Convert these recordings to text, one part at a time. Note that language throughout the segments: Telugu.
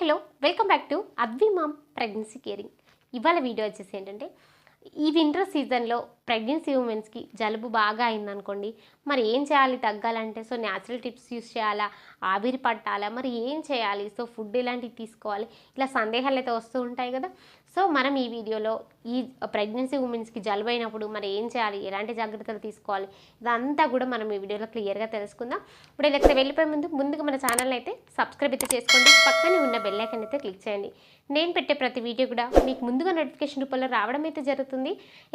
Hello welcome back to Advi mom pregnancy caring. ఇవాళ వీడియో వచ్చేసి ఏంటంటే ఈ వింటర్ సీజన్లో ప్రెగ్నెన్సీ ఉమెన్స్కి జలుబు బాగా అయిందనుకోండి మరి ఏం చేయాలి తగ్గాలంటే? సో న్యాచురల్ టిప్స్ యూస్ చేయాలా? ఆవిరి పట్టాలా? మరి ఏం చేయాలి? సో ఫుడ్ ఇలాంటివి తీసుకోవాలి? ఇలా సందేహాలు అయితే వస్తూ ఉంటాయి కదా. సో మనం ఈ వీడియోలో ఈ ప్రెగ్నెన్సీ ఉమెన్స్కి జలుబు అయినప్పుడు మరి ఏం చేయాలి? ఎలాంటి జాగ్రత్తలు తీసుకోవాలి? ఇదంతా కూడా మనం ఈ వీడియోలో క్లియర్గా తెలుసుకుందాం. ఇప్పుడు ఇలా వెళ్ళిపోయే ముందు ముందుగా మన ఛానల్ అయితే సబ్స్క్రైబ్ అయితే చేసుకోండి. పక్కనే ఉన్న బెల్లైకన్ అయితే క్లిక్ చేయండి. నేను పెట్టే ప్రతి వీడియో కూడా మీకు ముందుగా నోటిఫికేషన్ రూపంలో రావడం అయితే జరుగుతుంది.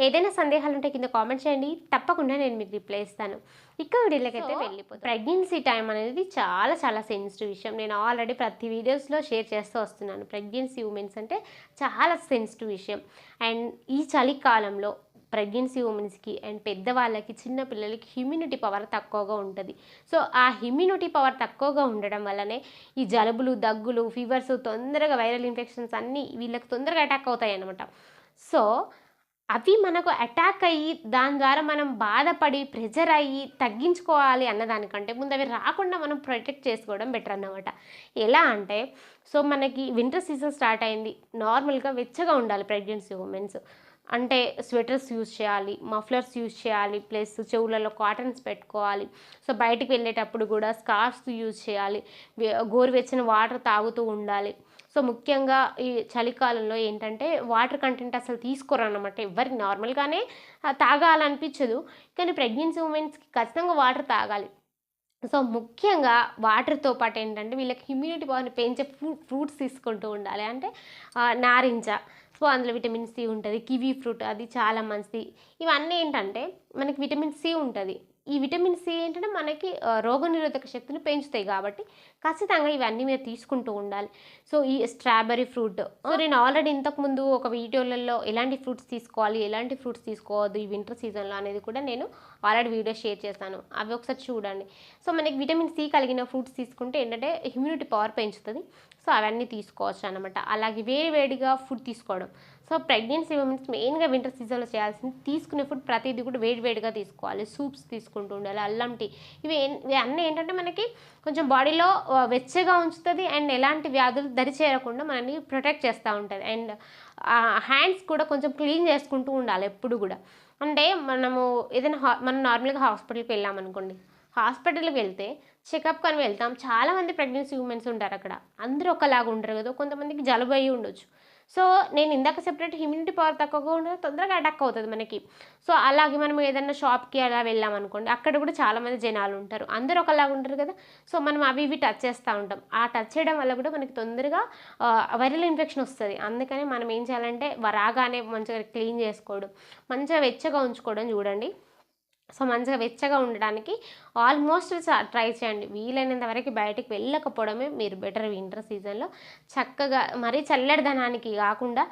ఏదైనా సందేహాలు ఉంటే కింద కామెంట్ చేయండి. తప్పకుండా నేను మీకు రిప్లై ఇస్తాను. ఇక వీడియోలోకి అయితే వెళ్ళిపోతాం ప్రెగ్నెన్సీ టైం అనేది చాలా చాలా సెన్సిటివ్ విషయం. నేను ఆల్రెడీ ప్రతి వీడియోస్లో షేర్ చేస్తూ వస్తున్నాను. ప్రెగ్నెన్సీ ఉమెన్స్ అంటే చాలా సెన్సిటివ్ విషయం. అండ్ ఈ చలికాలంలో ప్రెగ్నెన్సీ ఉమెన్స్కి అండ్ పెద్దవాళ్ళకి చిన్న పిల్లలకి హ్యూమినిటీ పవర్ తక్కువగా ఉంటుంది. సో ఆ హ్యూమినిటీ పవర్ తక్కువగా ఉండడం వల్లనే ఈ జలుబులు దగ్గులు ఫీవర్స్ తొందరగా వైరల్ ఇన్ఫెక్షన్స్ అన్నీ వీళ్ళకి తొందరగా అటాక్ అవుతాయి అన్నమాట సో అవి మనకు అటాక్ అయ్యి దాని ద్వారా మనం బాధపడి ప్రెజర్ అయ్యి తగ్గించుకోవాలి అన్నదానికంటే ముందు అవి రాకుండా మనం ప్రొటెక్ట్ చేసుకోవడం బెటర్ అన్నమాట. ఎలా అంటే సో మనకి వింటర్ సీజన్ స్టార్ట్ అయింది. నార్మల్గా వెచ్చగా ఉండాలి ప్రెగ్నెన్సీ ఉమెన్స్ అంటే స్వెటర్స్ యూజ్ చేయాలి మఫ్లర్స్ యూజ్ చేయాలి ప్లస్ చెవులలో కాటన్స్ పెట్టుకోవాలి. సో బయటికి వెళ్ళేటప్పుడు కూడా స్కార్ఫ్స్ యూజ్ చేయాలి. గోరువెచ్చని వాటర్ తాగుతూ ఉండాలి. సో ముఖ్యంగా ఈ చలికాలంలో ఏంటంటే వాటర్ కంటెంట్ అసలు తీసుకోరు అనమాట ఎవరికి నార్మల్గానే తాగాలనిపించదు. కానీ ప్రెగ్నెన్సీ ఉమెన్స్కి ఖచ్చితంగా వాటర్ తాగాలి. సో ముఖ్యంగా వాటర్తో పాటు ఏంటంటే వీళ్ళకి ఇమ్యూనిటీ పవర్ని పెంచే ఫ్రూట్ ఫ్రూట్స్ తీసుకుంటూ ఉండాలి. అంటే నారింజ. సో అందులో విటమిన్ సి ఉంటుంది కివీ ఫ్రూట్ అది చాలా మంచిది. ఇవన్నీ ఏంటంటే మనకి విటమిన్ సి ఉంటుంది. ఈ విటమిన్ సి ఏంటంటే మనకి రోగనిరోధక శక్తిని పెంచుతాయి కాబట్టి ఖచ్చితంగా ఇవన్నీ మీరు తీసుకుంటూ ఉండాలి. సో ఈ స్ట్రాబెర్రీ ఫ్రూట్ సో నేను ఆల్రెడీ ఇంతకుముందు ఒక వీడియోలలో ఎలాంటి ఫ్రూట్స్ తీసుకోవాలి ఎలాంటి ఫ్రూట్స్ తీసుకోవద్దు ఈ వింటర్ సీజన్లో అనేది కూడా నేను ఆల్రెడీ వీడియో షేర్ చేస్తాను. అవి ఒకసారి చూడండి. సో మనకి విటమిన్ సి కలిగిన ఫ్రూట్స్ తీసుకుంటే ఏంటంటే ఇమ్యూనిటీ పవర్ పెంచుతుంది. సో అవన్నీ తీసుకోవచ్చు అనమాట అలాగే వేడి వేడిగా ఫుడ్ తీసుకోవడం. సో ప్రెగ్నెన్సీ ఉమెన్స్ మెయిన్గా వింటర్ సీజన్లో చేయాల్సింది తీసుకునే ఫుడ్ ప్రతిదీ కూడా వేడి వేడిగా తీసుకోవాలి. సూప్స్ తీసుకుంటూ ఉండాలి అల్లం టీ. ఇవి ఇవి అన్నీ ఏంటంటే మనకి కొంచెం బాడీలో వెచ్చగా ఉంచుతుంది. అండ్ ఎలాంటి వ్యాధులు దరిచేరకుండా మనల్ని ప్రొటెక్ట్ చేస్తూ ఉంటుంది. అండ్ హ్యాండ్స్ కూడా కొంచెం క్లీన్ చేసుకుంటూ ఉండాలి ఎప్పుడు కూడా. అంటే మనము ఏదైనా హా మనం నార్మల్గా హాస్పిటల్కి వెళ్ళామనుకోండి హాస్పిటల్కి వెళ్తే చెకప్ కానీ వెళ్తాం. చాలామంది ప్రెగ్నెన్సీ ఉమెన్స్ ఉంటారు అక్కడ. అందరూ ఒకలాగా ఉండరు కదా. కొంతమందికి జలుబు అయ్యి ఉండొచ్చు. సో నేను ఇందాక సెపరేట్ హ్యూమిడిటీ పవర్ తక్కువగా ఉండదు తొందరగా అటాక్ అవుతుంది మనకి. సో అలాగే మనం ఏదైనా షాప్కి అలా వెళ్ళాం అనుకోండి అక్కడ కూడా చాలామంది జనాలు ఉంటారు. అందరూ ఒకలాగా ఉంటారు కదా. సో మనం అవి ఇవి టచ్ చేస్తూ ఉంటాం. ఆ టచ్ చేయడం వల్ల కూడా మనకి తొందరగా వైరల్ ఇన్ఫెక్షన్ వస్తుంది. అందుకని మనం ఏం చేయాలంటే రాగానే మంచిగా క్లీన్ చేసుకోవడం మంచిగా వెచ్చగా ఉంచుకోవడం చూడండి. సో మంచిగా వెచ్చగా ఉండడానికి ఆల్మోస్ట్ ట్రై చేయండి. వీలైనంత వరకు బయటికి వెళ్ళకపోవడమే మీరు బెటర్ వింటర్ సీజన్లో. చక్కగా మరీ చల్లడదనానికి కాకుండా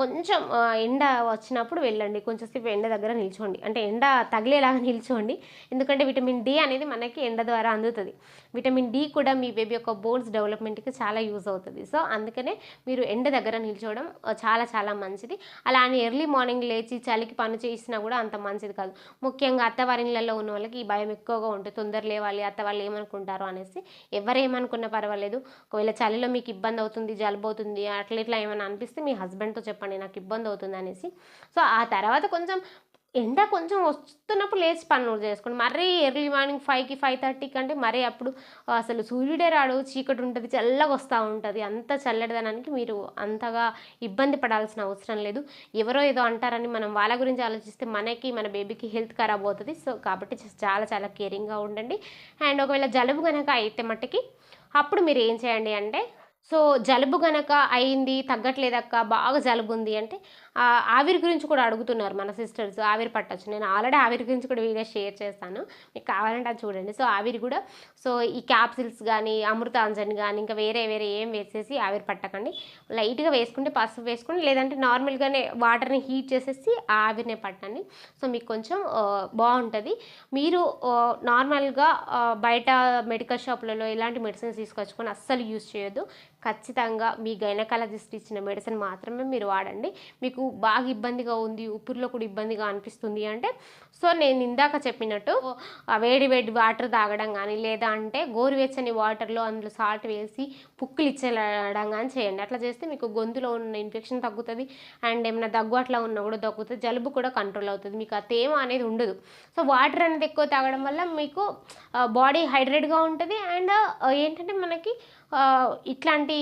కొంచెం ఎండ వచ్చినప్పుడు వెళ్ళండి. కొంచెంసేపు ఎండ దగ్గర నిల్చోండి. అంటే ఎండ తగిలేలాగా నిల్చోండి. ఎందుకంటే విటమిన్ డి అనేది మనకి ఎండ ద్వారా అందుతుంది. విటమిన్ డి కూడా మీ బేబీ యొక్క బోన్స్ డెవలప్మెంట్కి చాలా యూజ్ అవుతుంది. సో అందుకనే మీరు ఎండ దగ్గర నిల్చోవడం చాలా చాలా మంచిది. అలా అని ఎర్లీ మార్నింగ్ లేచి చలికి పని చేసినా కూడా అంత మంచిది కాదు. ముఖ్యంగా అత్తవారిళ్ళల్లో ఉన్న వాళ్ళకి ఈ భయం ఎక్కువగా ఉంటుంది తొందర లేవాలి అత్త వాళ్ళు ఏమనుకుంటారు అనేసి ఎవరు ఏమనుకున్నా పర్వాలేదు. ఒకవేళ చలిలో మీకు ఇబ్బంది అవుతుంది జలుబు అవుతుంది అట్లా ఇట్లా ఏమైనా అనిపిస్తే మీ హస్బెండ్తో చెప్పండి నాకు ఇబ్బంది అవుతుంది అనేసి. సో ఆ తర్వాత కొంచెం ఎండ కొంచెం వస్తున్నప్పుడు లేచి పనులు చేసుకోండి. మరీ ఎర్లీ మార్నింగ్ ఫైవ్కి ఫైవ్ థర్టీకి అంటే మరీ అప్పుడు అసలు సూర్యుడే రాడు చీకటి ఉంటుంది చల్లగా వస్తూ ఉంటుంది. అంత చల్లడదనానికి మీరు అంతగా ఇబ్బంది పడాల్సిన అవసరం లేదు. ఎవరో ఏదో అంటారని మనం వాళ్ళ గురించి ఆలోచిస్తే మనకి మన బేబీకి హెల్త్ ఖరాబ్ అవుతుంది. సో కాబట్టి చాలా చాలా కేరింగ్గా ఉండండి. అండ్ ఒకవేళ జలుబు కనుక అయితే మట్టుకి అప్పుడు మీరు ఏం చేయండి అంటే సో జలుబు గనక అయింది తగ్గట్లేదక్క బాగా జలుబు ఉంది అంటే ఆవిరి గురించి కూడా అడుగుతున్నారు మన సిస్టర్స్. ఆవిరి పట్టచ్చు. నేను ఆల్రెడీ ఆవిరి గురించి కూడా వీడియో షేర్ చేస్తాను. మీకు కావాలంటే అది చూడండి. సో ఆవిరి కూడా సో ఈ క్యాప్సిల్స్ కానీ అమృతాంజన్ కానీ ఇంకా వేరే వేరే ఏం వేసేసి ఆవిరి పట్టకండి. లైట్గా వేసుకుంటే పసుపు వేసుకోండి లేదంటే నార్మల్గానే వాటర్ని హీట్ చేసేసి ఆ ఆవిరినే పట్టండి. సో మీకు కొంచెం బాగుంటుంది. మీరు నార్మల్గా బయట మెడికల్ షాప్లలో ఇలాంటి మెడిసిన్స్ తీసుకొచ్చుకొని అస్సలు యూజ్ చేయొద్దు. ఖచ్చితంగా మీ గైనకాలజిస్ట్ ఇచ్చిన మెడిసిన్ మాత్రమే మీరు వాడండి. మీకు బాగా ఇబ్బందిగా ఉంది ఊపిరిలో కూడా ఇబ్బందిగా అనిపిస్తుంది అంటే సో నేను ఇందాక చెప్పినట్టు వేడి వేడి వాటర్ తాగడం కానీ లేదా అంటే గోరువెచ్చని వాటర్లో అందులో సాల్ట్ వేసి పుక్కులు ఇచ్చేయడం కానీ చేయండి. అట్లా చేస్తే మీకు గొంతులో ఉన్న ఇన్ఫెక్షన్ తగ్గుతుంది అండ్ ఏమైనా దగ్గు అట్లా ఉన్నా కూడా తగ్గుతుంది జలుబు కూడా కంట్రోల్ అవుతుంది. మీకు ఆ తేమ అనేది ఉండదు. సో వాటర్ అనేది ఎక్కువ తాగడం వల్ల మీకు బాడీ హైడ్రేట్గా ఉంటుంది అండ్ ఏంటంటే మనకి ఇట్లాంటి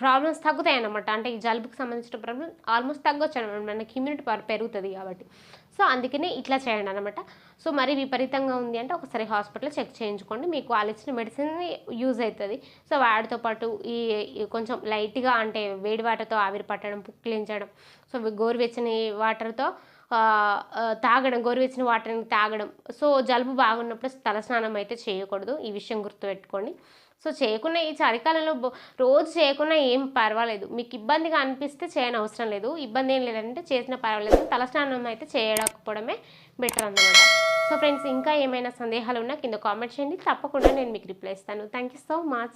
ప్రాబ్లమ్స్ తగ్గుతాయి అన్నమాట అంటే ఈ జలుబుకి సంబంధించిన ప్రాబ్లమ్ ఆల్మోస్ట్ తగ్గొచ్చు అనమాట మనకి ఇమ్యూనిటీ పవర్ పెరుగుతుంది కాబట్టి. సో అందుకనే ఇట్లా చేయండి అనమాట సో మరి విపరీతంగా ఉంది అంటే ఒకసారి హాస్పిటల్ చెక్ చేయించుకోండి. మీకు వాళ్ళు ఇచ్చిన మెడిసిన్ యూజ్ అవుతుంది సో వాటితో పాటు ఈ కొంచెం లైట్గా అంటే వేడి వాటర్తో ఆవిరి పట్టడం పుక్కిలించడం సో గోరువెచ్చని వాటర్తో తాగడం గోరువెచ్చని వాటర్ని తాగడం. సో జలుబు బాగున్నప్పుడు తలస్నానం అయితే చేయకూడదు. ఈ విషయం గుర్తుపెట్టుకోండి. సో చేయకుండా ఈ చలికాలంలో రోజు చేయకుండా ఏం పర్వాలేదు. మీకు ఇబ్బందిగా అనిపిస్తే చేయని అవసరం లేదు. ఇబ్బంది ఏం లేదంటే చేసిన పర్వాలేదు. తలస్నానం అయితే చేయకపోవడమే బెటర్ అన్నమాట. సో ఫ్రెండ్స్ ఇంకా ఏమైనా సందేహాలు ఉన్నా కింద కామెంట్ చేయండి. తప్పకుండా నేను మీకు రిప్లై ఇస్తాను. Thank you so much